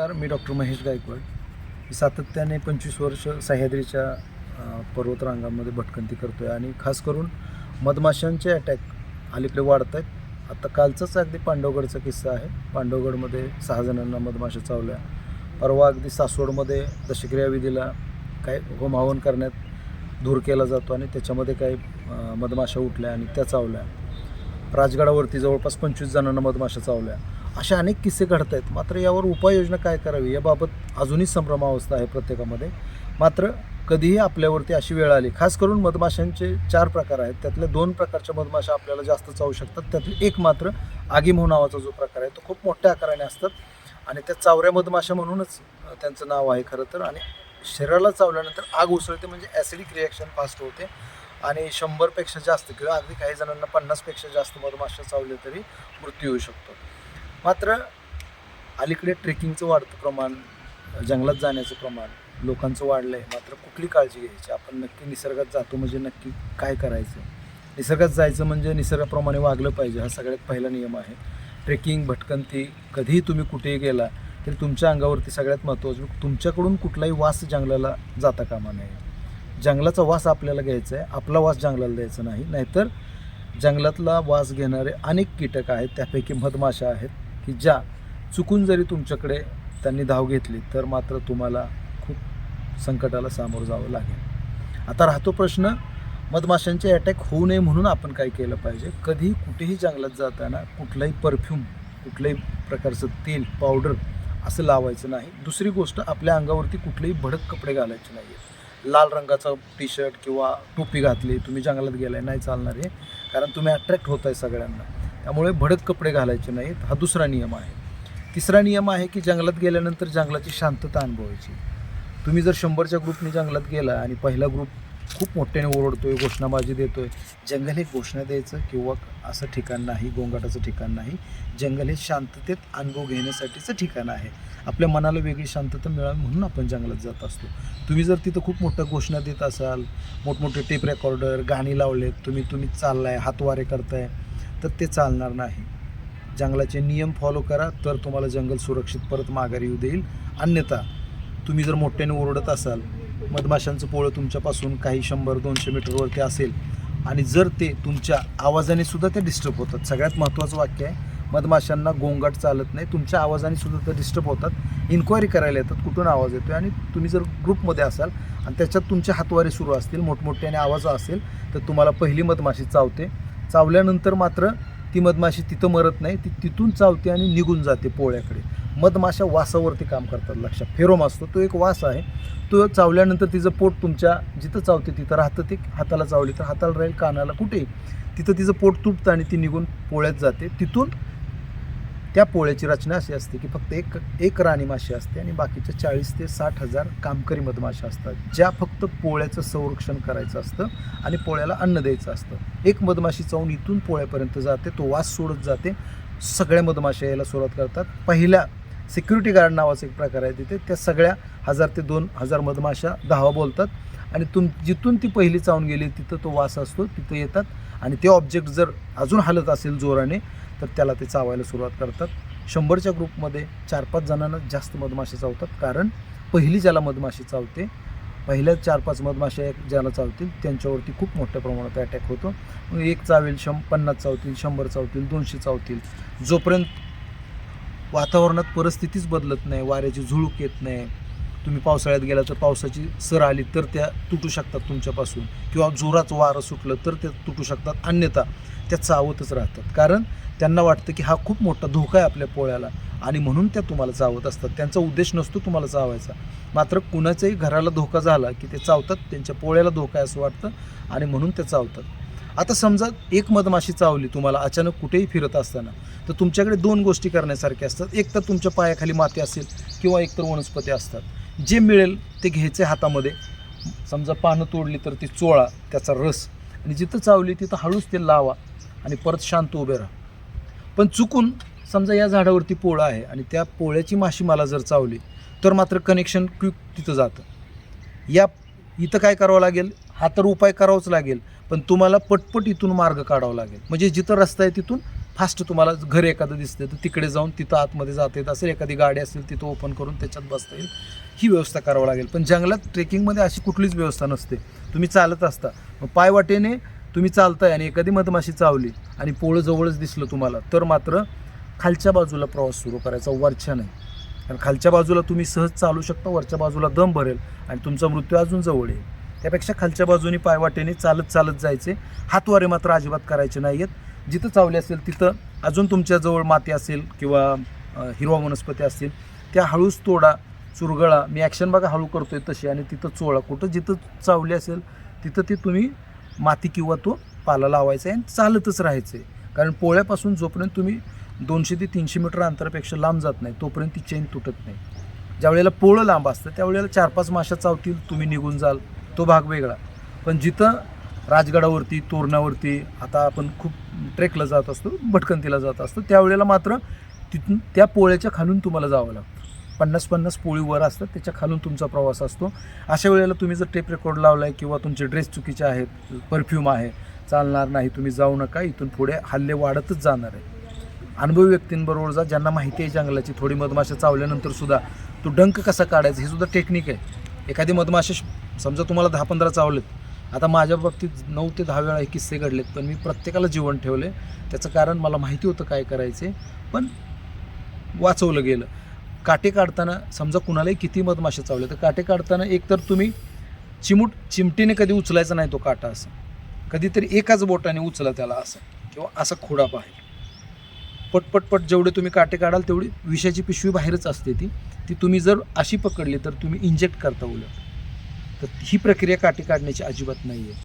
नमस्कार मी डॉक्टर महेश गायकवाड. सातत्याने पंचवीस वर्ष सह्याद्रीच्या पर्वतरांगामध्ये भटकंती करतो आहे आणि खास करून मधमाशांचे अटॅक अलीकडे वाढत आहेत आता कालचाच अगदी पांडवगडचा किस्सा आहे. पांडवगडमध्ये सहा जणांना मधमाशा चावल्या. परवा अगदी सासवडमध्ये दशक्रिया विधीला काय होमहवन करण्यात धूर केला जातो आणि त्याच्यामध्ये काही मधमाशा उठल्या आणि त्या चावल्या. राजगडावरती जवळपास पंचवीस जणांना मधमाशा चावल्या. अशा अनेक किस्से घडत आहेत. मात्र यावर उपाययोजना काय करावी याबाबत अजूनही संभ्रमावस्था आहे प्रत्येकामध्ये. मात्र कधीही आपल्यावरती अशी वेळ आली खास करून मधमाशांचे चार प्रकार आहेत. त्यातल्या दोन प्रकारच्या मधमाशा आपल्याला जास्त चावू शकतात. त्यातले एक मात्र आगीमो नावाचा जो प्रकार आहे तो खूप मोठ्या आकाराने असतात. आणि त्या चावऱ्या मधमाशा म्हणूनच त्यांचं नाव आहे खरं तर. आणि शरीराला चावल्यानंतर आग उसळते म्हणजे ॲसिडिक रिॲक्शन फास्ट होते. आणि शंभरपेक्षा जास्त किंवा अगदी काही जणांना पन्नासपेक्षा जास्त मधमाशा चावले तरी मृत्यू होऊ शकतो. मात्र अलीकडे ट्रेकिंगचं वाढतं प्रमाण जंगलात जाण्याचं प्रमाण लोकांचं वाढलं आहे मात्र कुठली काळजी घ्यायची? आपण नक्की निसर्गात जातो म्हणजे नक्की काय करायचं? निसर्गात जायचं म्हणजे निसर्गाप्रमाणे वागलं पाहिजे. हा सगळ्यात पहिला नियम आहे. ट्रेकिंग भटकंती कधीही तुम्ही कुठेही गेला तरी तुमच्या अंगावरती सगळ्यात महत्त्वाचं म्हणजे तुमच्याकडून कुठलाही वास जंगलाला जाता कामा नये. जंगलाचा वास आपल्याला घ्यायचा आहे. आपला वास जंगलाला द्यायचा नाही. नाहीतर जंगलातला वास घेणारे अनेक कीटक आहेत. त्यापैकी मधमाशा आहेत. की ज्या चुकून जरी तुमच्याकडे त्यांनी धाव घेतली तर मात्र तुम्हाला खूप संकटाला सामोरं जावं लागेल. आता राहतो प्रश्न मधमाशांचे अटॅक होऊ नये म्हणून आपण काय केलं पाहिजे? कधीही कुठेही जंगलात जाताना कुठलाही परफ्यूम कुठल्याही प्रकारचं तेल पावडर असं लावायचं नाही. दुसरी गोष्ट आपल्या अंगावरती कुठलेही भडक कपडे घालायचे नाही लाल रंगाचा टी शर्ट किंवा टोपी घातली तुम्ही जंगलात गेलाय नाही चालणार आहे कारण तुम्ही अट्रॅक्ट होत आहे सगळ्यांना. त्यामुळे भडक कपडे घालायचे नाहीत. हा दुसरा नियम आहे. तिसरा नियम आहे की जंगलात गेल्यानंतर जंगलाची शांतता अनुभवायची. तुम्ही जर शंभरच्या ग्रुपने जंगलात गेला आणि पहिला ग्रुप खूप मोठ्याने ओरडतोय घोषणाबाजी देतोय जंगल हे घोषणा द्यायचं किंवा असं ठिकाण नाही गोंगाटाचं ठिकाण नाही. जंगल हे शांततेत अनुभव घेण्यासाठीचं ठिकाण आहे. आपल्या मनाला वेगळी शांतता मिळावी म्हणून आपण जंगलात जात असतो. तुम्ही जर तिथं खूप मोठ्या घोषणा देत असाल मोठमोठे टेप रेकॉर्डर गाणी लावलेत तुम्ही तुम्ही चाललाय हातवारे करताय तर ते चालणार नाही. जंगलाचे नियम फॉलो करा तर तुम्हाला जंगल सुरक्षित परत माघारी येऊ देईल. अन्यथा तुम्ही जर मोठ्याने ओरडत असाल मधमाशांचं पोळं तुमच्यापासून काही शंभर दोनशे मीटरवरती असेल आणि जर ते तुमच्या आवाजाने सुद्धा ते डिस्टर्ब होतात. सगळ्यात महत्त्वाचं वाक्य आहे मधमाशांना गोंगाट चालत नाही तुमच्या आवाजाने सुद्धा ते डिस्टर्ब होतात. इन्क्वायरी करायला येतात कुठून आवाज येतो आणि तुम्ही जर ग्रुपमध्ये असाल आणि त्याच्यात तुमचे हातवारे सुरू असतील मोठमोठ्याने आवाज असेल तर तुम्हाला पहिली मधमाशी चावते. चावल्यानंतर मात्र ती मधमाशी तिथं मरत नाही ती तिथून चावते आणि निघून जाते पोळ्याकडे. मधमाशा वासावरती काम करतात लक्षात. फेरोम असतो तो एक वास आहे. तो चावल्यानंतर तिचं पोट तुमच्या जिथं चावते तिथं राहतं ते हाताला चावली तर हाताला राहील कानाला कुठे तिथं तिचं पोट तुटतं आणि ती निघून पोळ्यात जाते. तिथून त्या पोळ्याची रचना अशी असते की फक्त एक एक राणी माशी असते आणि बाकीच्या चाळीस ते साठ हजार कामकरी मधमाशा असतात ज्या फक्त पोळ्याचं संरक्षण करायचं असतं आणि पोळ्याला अन्न द्यायचं असतं. एक मधमाशी चावून इथून पोळ्यापर्यंत जाते तो वास सोडत जाते. सगळ्या मधमाशा यायला सुरुवात करतात. पहिल्या सिक्युरिटी गार्ड नावाचा एक प्रकार आहे तिथे. त्या सगळ्या हजार ते दोन हजार मधमाशा धावा बोलतात आणि तुम जिथून ती पहिली चावून गेली तिथं तो वास असतो तिथं येतात. आणि ते ऑब्जेक्ट जर अजून हलत असेल जोराने तर त्याला ते चावायला सुरुवात करतात. शंभरच्या ग्रुपमध्ये चार पाच जणांना जास्त मधमाशा चावतात. कारण पहिली ज्याला मधमाशी चावते पहिल्या चार पाच मधमाशा एक ज्याला चावतील त्यांच्यावरती खूप मोठ्या प्रमाणात अटॅक होतो. मग एक चावेल शं पन्नास चावतील शंभर चावतील दोनशे चावतील. जोपर्यंत वातावरणात परिस्थितीच बदलत नाही वाऱ्याची झुळूक येत नाही तुम्ही पावसाळ्यात गेला तर पावसाची सर आली तर त्या तुटू शकतात तुमच्यापासून. किंवा जोराचं वारं सुटलं तर त्या तुटू शकतात. अन्यथा त्या चावतच राहतात. कारण त्यांना वाटतं की हा खूप मोठा धोका आहे आपल्या पोळ्याला. आणि म्हणून त्या तुम्हाला चावत असतात. त्यांचा उद्देश नसतो तुम्हाला चावायचा. मात्र कुणाच्याही घराला धोका झाला की ते चावतात त्यांच्या पोळ्याला धोका आहे असं वाटतं आणि म्हणून ते चावतात. आता समजा एक मधमाशी चावली तुम्हाला अचानक कुठेही फिरत असताना तर तुमच्याकडे दोन गोष्टी करण्यासारख्या असतात. एक तर तुमच्या पायाखाली माती असेल किंवा एकतर वनस्पती असतात. जे मिळेल ते घ्यायचे हातामध्ये. समजा पानं तोडली तर ती चोळा त्याचा रस. आणि जिथं चावली तिथं हळूच ते लावा आणि परत शांत उभे राहा. पण चुकून समजा या झाडावरती पोळं आहे आणि त्या पोळ्याची माशी मला जर चावली तर मात्र कनेक्शन क्विक तिथं जातं. या इथं काय करावं लागेल? हा तर उपाय करावाच लागेल. पण तुम्हाला पटपट इथून मार्ग काढावा लागेल. म्हणजे जिथं रस्ता आहे तिथून फास्ट तुम्हाला घर एखादं दिसतं तर तिकडे जाऊन तिथं आतमध्ये जाता येत असेल एखादी गाडी असेल तिथं ओपन करून त्याच्यात बसता येईल. ही व्यवस्था करावं लागेल. पण जंगलात ट्रेकिंगमध्ये अशी कुठलीच व्यवस्था नसते. तुम्ही चालत असता. मग पायवाटेने तुम्ही चालताय आणि एखादी मधमाशी चावली आणि पोळं जवळच दिसलं तुम्हाला तर मात्र खालच्या बाजूला प्रवास सुरू करायचा वरच्या नाही. कारण खालच्या बाजूला तुम्ही सहज चालू शकता वरच्या बाजूला दम भरेल आणि तुमचा मृत्यू अजून जवळ येईल. त्यापेक्षा खालच्या बाजूने पायवाटेने चालत चालत जायचे. हातवारे मात्र अजिबात करायचे नाही आहेत जिथं चावले असेल तिथं अजून तुमच्याजवळ माती असेल किंवा हिरवा वनस्पती असतील त्या हळूच तोडा चुरगळा मी ॲक्शन बघा हळू करतो आहे तशी आणि तिथं चोळा. कुठं जिथं चावली असेल तिथं ते तुम्ही माती किंवा तो पाला लावायचा आहे आणि चालतच राहायचं आहे. कारण पोळ्यापासून जोपर्यंत तुम्ही दोनशे ते तीनशे मीटर अंतरापेक्षा लांब जात नाही तोपर्यंत ती चेन तुटत नाही. ज्या वेळेला पोळं लांब असतं त्यावेळेला चार पाच माशा चावतील तुम्ही निघून जाल तो भाग वेगळा. पण जिथं राजगडावरती तोरणावरती आता आपण खूप ट्रेकला जात असतो भटकंतीला जात असतो त्यावेळेला मात्र तिथून त्या पोळ्याच्या खालून तुम्हाला जावं लागतं. पन्नास पन्नास पोळी वर असतात त्याच्या खालून तुमचा प्रवास असतो. अशा वेळेला तुम्ही जर टेप रेकॉर्ड लावला आहे किंवा तुमचे ड्रेस चुकीचे आहेत परफ्यूम आहे चालणार नाही तुम्ही जाऊ नका इथून पुढे हल्ले वाढतच जाणार आहे अनुभवी व्यक्तींबरोबर जा ज्यांना माहिती आहे जंगलाची थोडी मधमाशा चावल्यानंतर सुद्धा तो डंक कसा काढायचा हे सुद्धा टेक्निक आहे. एखादी मधमाशा श- समजा तुम्हाला दहा पंधरा चावलेत आता माझ्या बाबतीत नऊ ते दहा वेळा हे किस्से घडलेत पण मी प्रत्येकाला जीवन ठेवले त्याचं कारण मला माहिती होतं काय करायचे पण वाचवलं गेलं. काटे काढताना समजा कुणालाही किती मधमाशा चावले तर काटे काढताना एकतर तुम्ही चिमूट चिमटीने कधी उचलायचा नाही तो काटा असं. कधीतरी एकाच बोटाने उचला त्याला असं किंवा असा खोडा बाहेर पटपटपट पट जेवढे तुम्ही काटे काढाल तेवढी विषाची पिशवी बाहेरच असते ती. ती तुम्ही जर अशी पकडली तर तुम्ही इंजेक्ट करता उलट. तर ही प्रक्रिया काठी काढण्याची अजिबात नाही आहे